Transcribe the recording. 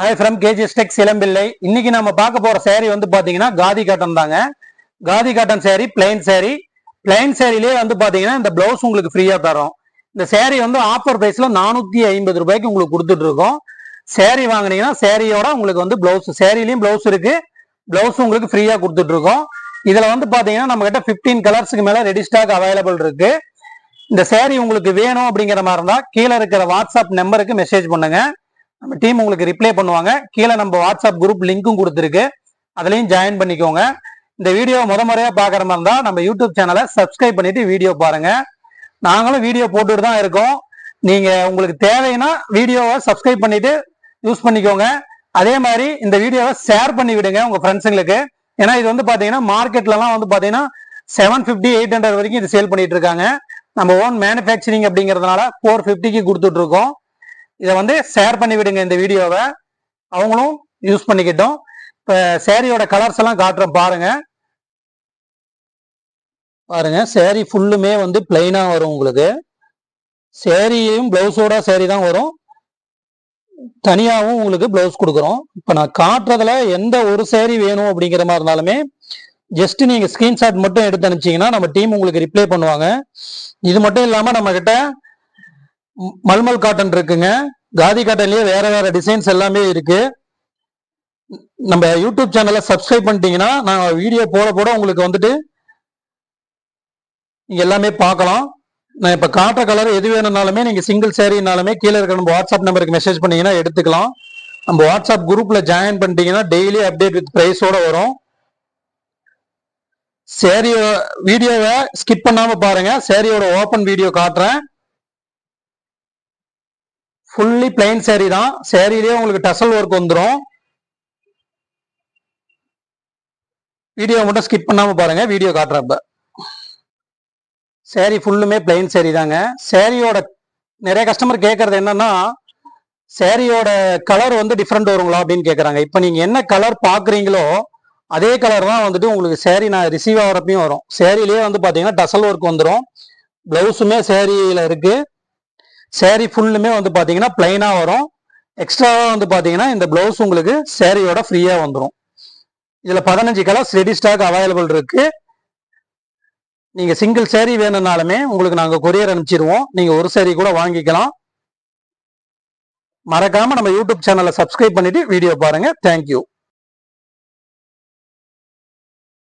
Hi from KGS tech Silambillai இன்னைக்கு நம்ம பார்க்க போற சேரீ வந்து பாத்தீங்கன்னா காதி காட்டன் தாங்க. Khadi cotton sari plain sari plain சேரீலேயே வந்து பாத்தீங்கன்னா இந்த பிளவுஸ் உங்களுக்கு ஃப்ரீயா தரோம். இந்த சேரீ வந்து ஆஃபர் பிரைஸ்ல நானூத்தி ஐம்பது ரூபாய்க்கு உங்களுக்கு கொடுத்துட்டு இருக்கோம். சேரீ வாங்குனீங்கன்னா சேரீயோட உங்களுக்கு வந்து பிளவுஸ் சேரீலயும் பிளவுஸ் இருக்கு. பிளவுஸ் உங்களுக்கு ஃப்ரீயா கொடுத்துட்டு இருக்கோம். இதுல வந்து பாத்தீங்கன்னா நம்ம கிட்ட 15 கலர்ஸ்க்கு மேல ரெடி ஸ்டாக் அவைலபிள் இருக்கு. இந்த சேரீ உங்களுக்கு வேணும் அப்படிங்கிற மாதிரி இருந்தா கீழே இருக்கிற வாட்ஸ்அப் நம்பருக்கு மெசேஜ் பண்ணுங்க. நம்ம டீம் உங்களுக்கு ரிப்ளை பண்ணுவாங்க. கீழே நம்ம வாட்ஸ்அப் குரூப் லிங்க்கும் கொடுத்துருக்கு. அதுலேயும் ஜாயின் பண்ணிக்கோங்க. இந்த வீடியோ முத முறையாக பார்க்குற மாதிரி இருந்தால் நம்ம யூடியூப் சேனலை சப்ஸ்கிரைப் பண்ணிட்டு வீடியோ பாருங்கள் நாங்களும் வீடியோ போட்டுட்டு தான் இருக்கோம். நீங்கள் உங்களுக்கு தேவைன்னா வீடியோவை சப்ஸ்கிரைப் பண்ணிவிட்டு யூஸ் பண்ணிக்கோங்க. அதே மாதிரி இந்த வீடியோவை ஷேர் பண்ணி விடுங்க உங்கள் ஃப்ரெண்ட்ஸுங்களுக்கு ஏன்னா இது வந்து பார்த்தீங்கன்னா மார்க்கெட்லலாம் வந்து பார்த்தீங்கன்னா செவன் ஃபிஃப்டி எயிட் ஹண்ட்ரட் வரைக்கும் இது சேல் பண்ணிட்டு இருக்காங்க. நம்ம ஓன் மேனுஃபேக்சரிங் அப்படிங்கிறதுனால ஃபோர் ஃபிஃப்டிக்கு கொடுத்துட்ருக்கோம் இதை வந்து ஷேர் பண்ணி விடுங்க இந்த வீடியோவை. அவங்களும் யூஸ் பண்ணிக்கிட்டோம். இப்போ சேரீயோட கலர்ஸ் எல்லாம் காட்டுறோம் பாருங்க. பாருங்க சேரீ ஃபுல்லுமே வந்து பிளைனா வரும் உங்களுக்கு. சேரீயும் பிளவுஸோட சேரீ தான் வரும். தனியாகவும் உங்களுக்கு பிளவுஸ் கொடுக்குறோம். இப்போ நான் காட்டுறதுல எந்த ஒரு சேரீ வேணும் அப்படிங்கிற மாதிரி இருந்தாலுமே ஜஸ்ட் நீங்கள் ஸ்கிரீன்ஷாட் மட்டும் எடுத்து அனுப்பிச்சிங்கன்னா நம்ம டீம் உங்களுக்கு ரிப்ளை பண்ணுவாங்க. இது மட்டும் இல்லாமல் நம்மக்கிட்ட மல்மல் காட்டன் இருக்குங்க. காதி காட்டன்லயே வேற வேற டிசைன்ஸ் எல்லாமே இருக்கு. நம்ம யூடியூப் சேனலை சப்ஸ்கிரைப் பண்ணிட்டீங்கன்னா நான் வீடியோ போட போட உங்களுக்கு வந்துட்டு நீங்க எல்லாமே பார்க்கலாம். நான் இப்ப காட்டுற கலர் எது வேணும்னாலுமே நீங்க சிங்கிள் சேரீனாலுமே கீழே இருக்கிற நம்ம வாட்ஸ்அப் நம்பருக்கு மெசேஜ் பண்ணீங்கன்னா எடுத்துக்கலாம். நம்ம வாட்ஸ்அப் குரூப்ல ஜாயின் பண்ணிட்டீங்கன்னா டெய்லி அப்டேட் வித் பிரைஸோட வரும். சேரீ வீடியோவை ஸ்கிப் பண்ணாம பாருங்க. சேரீயோட ஓபன் வீடியோ காட்டுறேன். ஃபுல்லி பிளைன் சேரீ தான். சேரீலயே உங்களுக்கு டசல் ஒர்க் வந்துடும் வீடியோ மட்டும் ஸ்கிப் பண்ணாமல் பாருங்கள் வீடியோ காட்டுறப்ப. சேரீ ஃபுல்லுமே பிளைன் சேரீ தாங்க. சேரீயோட நிறைய கஸ்டமர் கேட்கறது என்னன்னா சேரீயோட கலர் வந்து டிஃப்ரெண்ட் வருங்களா அப்படின்னு கேட்குறாங்க இப்போ நீங்கள் என்ன கலர் பார்க்குறீங்களோ அதே கலர் தான் வந்துட்டு உங்களுக்கு சேரீ நான் ரிசீவ் ஆகிறப்பையும் வரும். சேரீலேயே வந்து பார்த்தீங்கன்னா டசல் ஒர்க் வந்துடும் ப்ளவுஸுமே சேரீயில் இருக்குது சேரீ ஃபுல்லுமே வந்து பார்த்தீங்கன்னா பிளைனாக வரும். எக்ஸ்ட்ராவாக வந்து பார்த்தீங்கன்னா இந்த ப்ளவுஸ் உங்களுக்கு சேரீயோட ஃப்ரீயாக வந்துடும் இதில் பதினஞ்சு கலர்ஸ் ரெடி ஸ்டாக் அவைலபிள் இருக்குது நீங்கள் சிங்கிள் சேரீ வேணும்னாலுமே உங்களுக்கு நாங்கள் கொரியர் அனுப்பிச்சிடுவோம் நீங்கள் ஒரு சேரீ கூட வாங்கிக்கலாம். மறக்காமல் நம்ம யூடியூப் சேனலை சப்ஸ்கிரைப் பண்ணிவிட்டு வீடியோ பாருங்கள் தேங்க்யூ